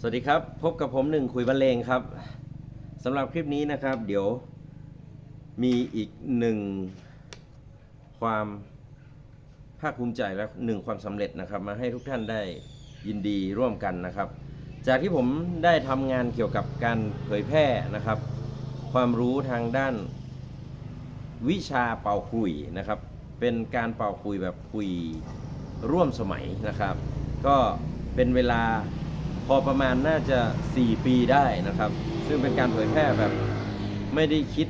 สวัสดีครับ พบกับผมหนึ่งคุยบรรเลงครับสำหรับคลิปนี้นะครับ เดี๋ยวมีอีกหนึ่งความภาคภูมิใจและหนึ่งความสำเร็จนะครับ มาให้ทุกท่านได้ยินดีร่วมกันนะครับ จากที่ผมได้ทำงานเกี่ยวกับการเผยแพร่นะครับ ความรู้ทางด้านวิชาเป่าขลุยนะครับ เป็นการเป่าขลุยแบบขลุยร่วมสมัยนะครับ ก็เป็นเวลา พอประมาณน่าจะ 4 ปีได้นะครับ ซึ่งเป็นการเผยแพร่แบบไม่ได้คิด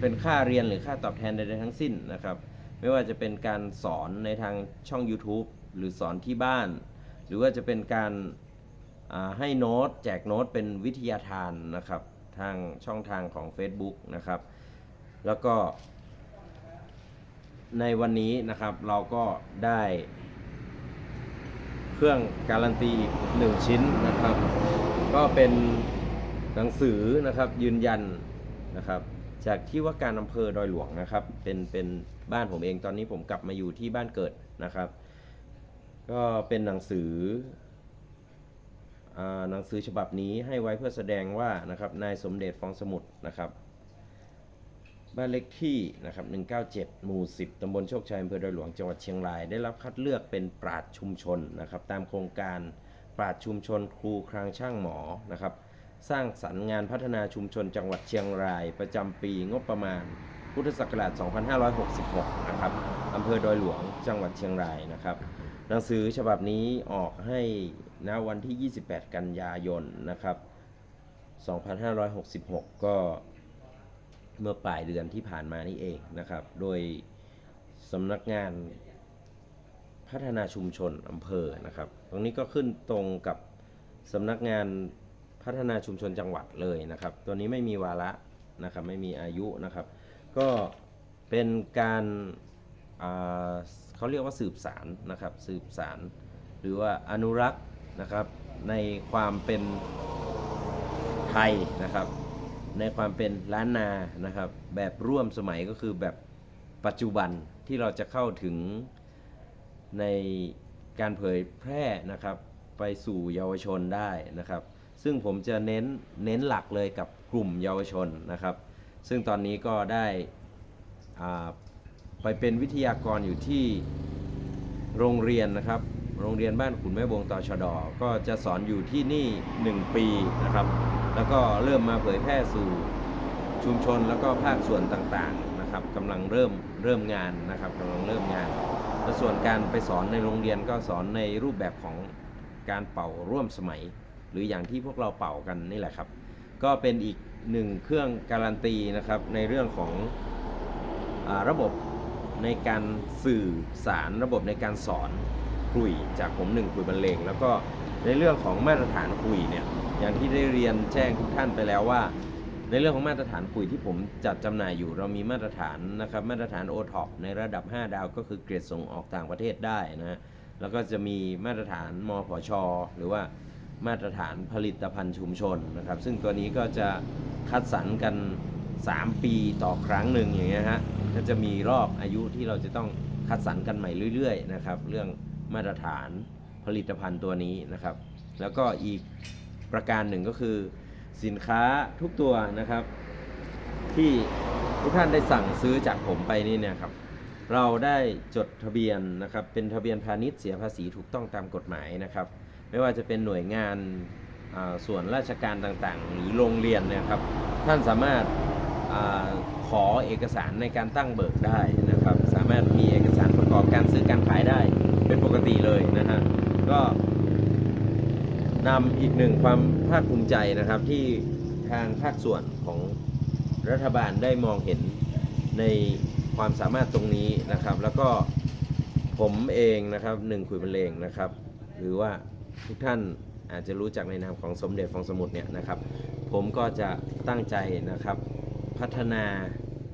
เป็นค่าเรียนหรือค่าตอบแทนใดๆทั้งสิ้นนะครับ ไม่ว่าจะเป็นการสอนในทางช่อง YouTube หรือสอนที่บ้าน หรือว่าจะเป็นการาให้โน้ตแจกโน้ตเป็นวิทยาทานนะครับ ทางช่องทางของ Facebook นะครับ แล้วก็ในวันนี้นะครับเราก็ได้ เครื่องการันตีอีกหนึ่งชิ้นนะครับ ก็เป็นหนังสือนะครับยืนยันนะครับ จากที่ว่าการอำเภอดอยหลวงนะครับ เป็นเป็นบ้านผมเองตอนนี้ผมกลับมาอยู่ที่บ้านเกิดนะครับ ก็เป็นหนังสืออหนังสือฉบับนี้ให้ไว้เพื่อแสดงว่านะครับนายสมเด็จฟองสมุทรนะครับ บ้านเลขที่นะครับ197 หมู่ 10 ตำบลโชคชัยอำเภอดอยหลวง จังหวัดเชียงราย ได้รับคัดเลือกเป็นปราดชุมชนนะครับ ตามโครงการปราดชุมชนครูครางช่างหมอ นะครับ สร้างสรรค์งานพัฒนาชุมชนจังหวัดเชียงราย ประจำปีงบประมาณ พุทธศักราช 2566 นะครับอำเภอดอยหลวง จังหวัดเชียงราย นะครับ หนังสือฉบับนี้ออกให้ณวันที่ 28 กันยายน นะครับ 2566 ก็ เมื่อปลายเดือนที่ผ่านมานี่เองนะครับ โดยสำนักงานพัฒนาชุมชนอำเภอนะครับ ตรงนี้ก็ขึ้นตรงกับสำนักงานพัฒนาชุมชนจังหวัดเลยนะครับ ตัวนี้ไม่มีวาระนะครับไม่มีอายุนะครับ ก็เป็นการอ่าเขาเรียกว่าสืบสารนะครับสืบสารหรือว่าอนุรักษ์นะครับในความเป็นไทยนะครับ ในความเป็นล้านนานะครับ แบบร่วมสมัยก็คือแบบปัจจุบันที่เราจะเข้าถึงในการเผยแพร่นะครับ ไปสู่เยาวชนได้นะครับ ซึ่งผมจะเน้นเน้นหลักเลยกับกลุ่มเยาวชนนะครับ ซึ่งตอนนี้ก็ได้อ่าไปเป็นวิทยากรอยู่ที่โรงเรียนนะครับ โรงเรียนบ้านขุนแม่วงตชดก็จะสอนอยู่ที่นี่ 1 ปีนะครับ แล้วก็เริ่มมาเผยแพร่สู่ชุมชนแล้วก็ภาคส่วนต่างๆนะครับกำลังเริ่มเริ่มงานนะครับกำลังเริ่มงานและส่วนการไปสอนในโรงเรียนก็สอนในรูปแบบของการเป่าร่วมสมัย หรืออย่างที่พวกเราเป่ากันนี่แหละครับ ก็เป็นอีกหนึ่งเครื่องการันตีนะครับในเรื่องของอระบบในการสื่อสารระบบในการสอนคุยจากผมหนึ่งคุยบรรเลงแล้วก็ในเรื่องของมาตรฐานคุยเนี่ย อย่างที่ได้เรียนแจ้งทุกท่านไปแล้วว่า ในเรื่องของมาตรฐานคุยที่ผมจัดจำหน่ายอยู่ เรามีมาตรฐานนะครับมาตรฐาน o t o p ในระดับ 5 ดาว ก็คือเกรดส่งออกต่างประเทศได้นะฮะแล้วก็จะมีมาตรฐานมผช หรือว่ามาตรฐานผลิตภัณฑ์ชุมชนนะครับ ซึ่งตัวนี้ก็จะคัดสรรกัน 3 ปีต่อครั้งหนึ่งอย่างเงี้ยฮะก็จะมีรอบอายุที่เราจะต้องคัดสรรกันใหม่เรื่อยๆนะครับ เรื่องมาตรฐานผลิตภัณฑ์ตัวนี้นะครับ แล้วก็อีก ประการหนึ่งก็คือสินค้าทุกตัวนะครับ ที่ทุกท่านได้สั่งซื้อจากผมไปนี่เนี่ยครับเราได้จดทะเบียนนะครับเป็นทะเบียนพาณิชย์เสียภาษีถูกต้องตามกฎหมายนะครับ ไม่ว่าจะเป็นหน่วยงานส่วนราชการต่างๆ หรือโรงเรียนเนยครับ ท่านสามารถอขอเอกสารในการตั้งเบิกได้นะครับ สามารถมีเอกสารประกอบการซื้อการขายได้เป็นปกติเลยนะฮะก็ นำอีกหนึ่งความภาคภูมิใจนะครับที่ทางภาคส่วนของรัฐบาลได้มองเห็นในความสามารถตรงนี้นะครับ แล้วก็ผมเองนะครับหนึ่งคุยบรรเลงนะครับ หรือว่าทุกท่านอาจจะรู้จักในนามของสมเด็จฟองสมุทรเนี่ยนะครับ ผมก็จะตั้งใจนะครับพัฒนา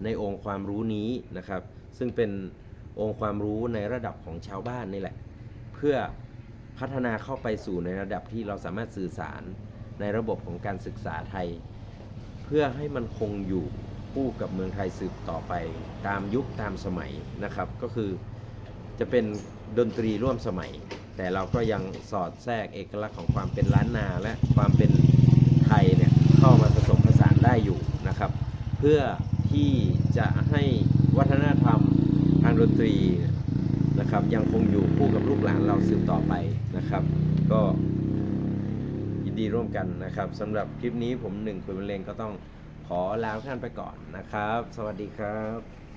ในองค์ความรู้นี้นะครับ ซึ่งเป็นองค์ความรู้ในระดับของชาวบ้านนี่แหละ เพื่อ พัฒนาเข้าไปสู่ในระดับที่เราสามารถสื่อสารในระบบของการศึกษาไทย เพื่อให้มันคงอยู่คู่กับเมืองไทยสืบต่อไปตามยุคตามสมัยนะครับ ก็คือจะเป็นดนตรีร่วมสมัย แต่เราก็ยังสอดแทรกเอกลักษณ์ของความเป็นล้านนาและความเป็นไทยเนี่ยเข้ามาผสมผสานได้อยู่นะครับ เพื่อที่จะให้วัฒนธรรมทางดนตรี นะครับ ยังคงอยู่คู่กับลูกหลานเราสืบต่อไปนะครับ ก็ยินดีร่วมกันนะครับสำหรับคลิปนี้ผมหนึ่งคุยบรรเลงก็ต้องขอลาท่านไปก่อนนะครับ สวัสดีครับ